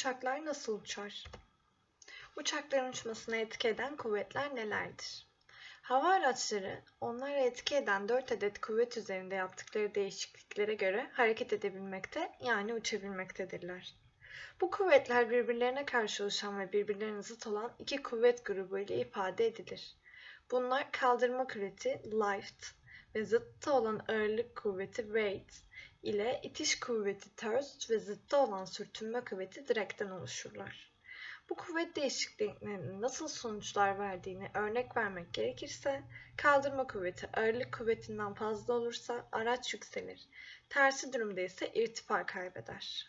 Uçaklar nasıl uçar? Uçakların uçmasına etki eden kuvvetler nelerdir? Hava araçları onlara etki eden 4 adet kuvvet üzerinde yaptıkları değişikliklere göre hareket edebilmekte yani uçabilmektedirler. Bu kuvvetler birbirlerine karşı oluşan ve birbirlerine zıt olan iki kuvvet grubu ile ifade edilir. Bunlar kaldırma kuvveti lift ve zıttı olan ağırlık kuvveti weight ile itiş kuvveti thrust ve zıttı olan sürtünme kuvveti direkten oluşurlar. Bu kuvvet değişikliklerinin nasıl sonuçlar verdiğini örnek vermek gerekirse, kaldırma kuvveti ağırlık kuvvetinden fazla olursa araç yükselir, tersi durumda ise irtifa kaybeder.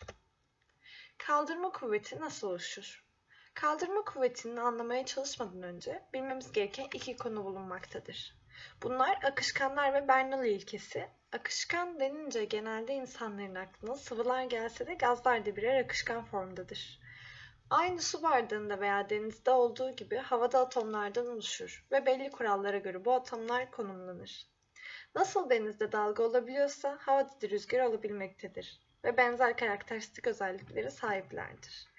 Kaldırma kuvveti nasıl oluşur? Kaldırma kuvvetini anlamaya çalışmadan önce bilmemiz gereken iki konu bulunmaktadır. Bunlar akışkanlar ve Bernoulli ilkesi. Akışkan denince genelde insanların aklına sıvılar gelse de gazlar da birer akışkan formdadır. Aynı su bardağında veya denizde olduğu gibi havada atomlardan oluşur ve belli kurallara göre bu atomlar konumlanır. Nasıl denizde dalga olabiliyorsa havada da rüzgar olabilmektedir ve benzer karakteristik özelliklere sahiplerdir.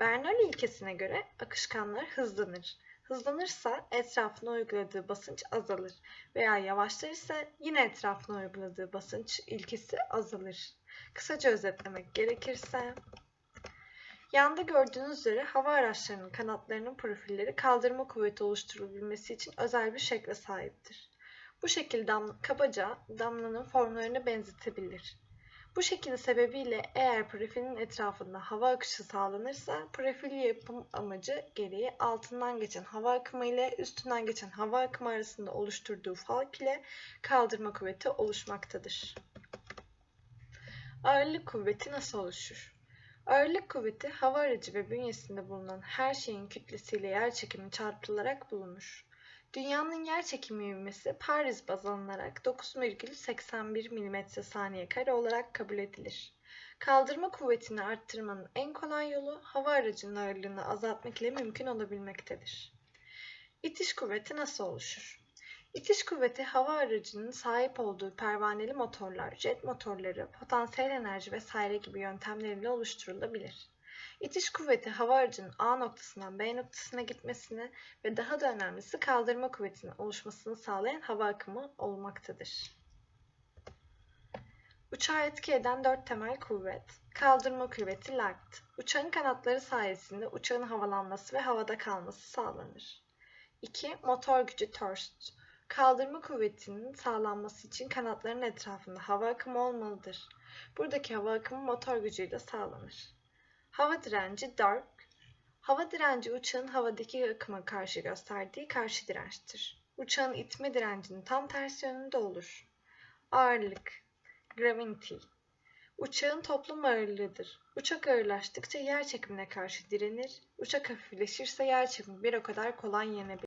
Bernoulli ilkesine göre akışkanlar hızlanır. Hızlanırsa etrafına uyguladığı basınç azalır veya yavaşlar ise yine etrafına uyguladığı basınç ilkesi azalır. Kısaca özetlemek gerekirse Yanda gördüğünüz üzere hava araçlarının kanatlarının profilleri kaldırma kuvveti oluşturulabilmesi için özel bir şekle sahiptir. Bu şekil dam kabaca damlanın formlarına benzetebilir. Bu şekil sebebiyle eğer profilin etrafında hava akışı sağlanırsa profil yapım amacı gereği altından geçen hava akımı ile üstünden geçen hava akımı arasında oluşturduğu falk ile kaldırma kuvveti oluşmaktadır. Ağırlık kuvveti nasıl oluşur? Ağırlık kuvveti hava aracı ve bünyesinde bulunan her şeyin kütlesiyle yerçekimi çarpılarak bulunur. Dünyanın yerçekimi ivmesi Paris baz alınarak 9,81 mm saniye kare olarak kabul edilir. Kaldırma kuvvetini arttırmanın en kolay yolu hava aracının ağırlığını azaltmak ile mümkün olabilmektedir. İtiş kuvveti nasıl oluşur? İtiş kuvveti hava aracının sahip olduğu pervaneli motorlar, jet motorları, potansiyel enerji vesaire gibi yöntemlerle oluşturulabilir. İtiş kuvveti hava aracının A noktasından B noktasına gitmesini ve daha da önemlisi kaldırma kuvvetinin oluşmasını sağlayan hava akımı olmaktadır. Uçağı etki eden dört temel kuvvet. Kaldırma kuvveti lift. Uçağın kanatları sayesinde uçağın havalanması ve havada kalması sağlanır. 2. Motor gücü thrust. Kaldırma kuvvetinin sağlanması için kanatların etrafında hava akımı olmalıdır. Buradaki hava akımı motor gücüyle sağlanır. Hava direnci dark. Hava direnci uçağın havadaki akıma karşı gösterdiği karşı dirençtir. Uçağın itme direncinin tam tersi yönünde olur. Ağırlık gravity. Uçağın toplum ağırlığıdır. Uçak ağırlaştıkça yer çekimine karşı direnir. Uçak hafifleşirse yer çekimi bir o kadar kolay yenebilir.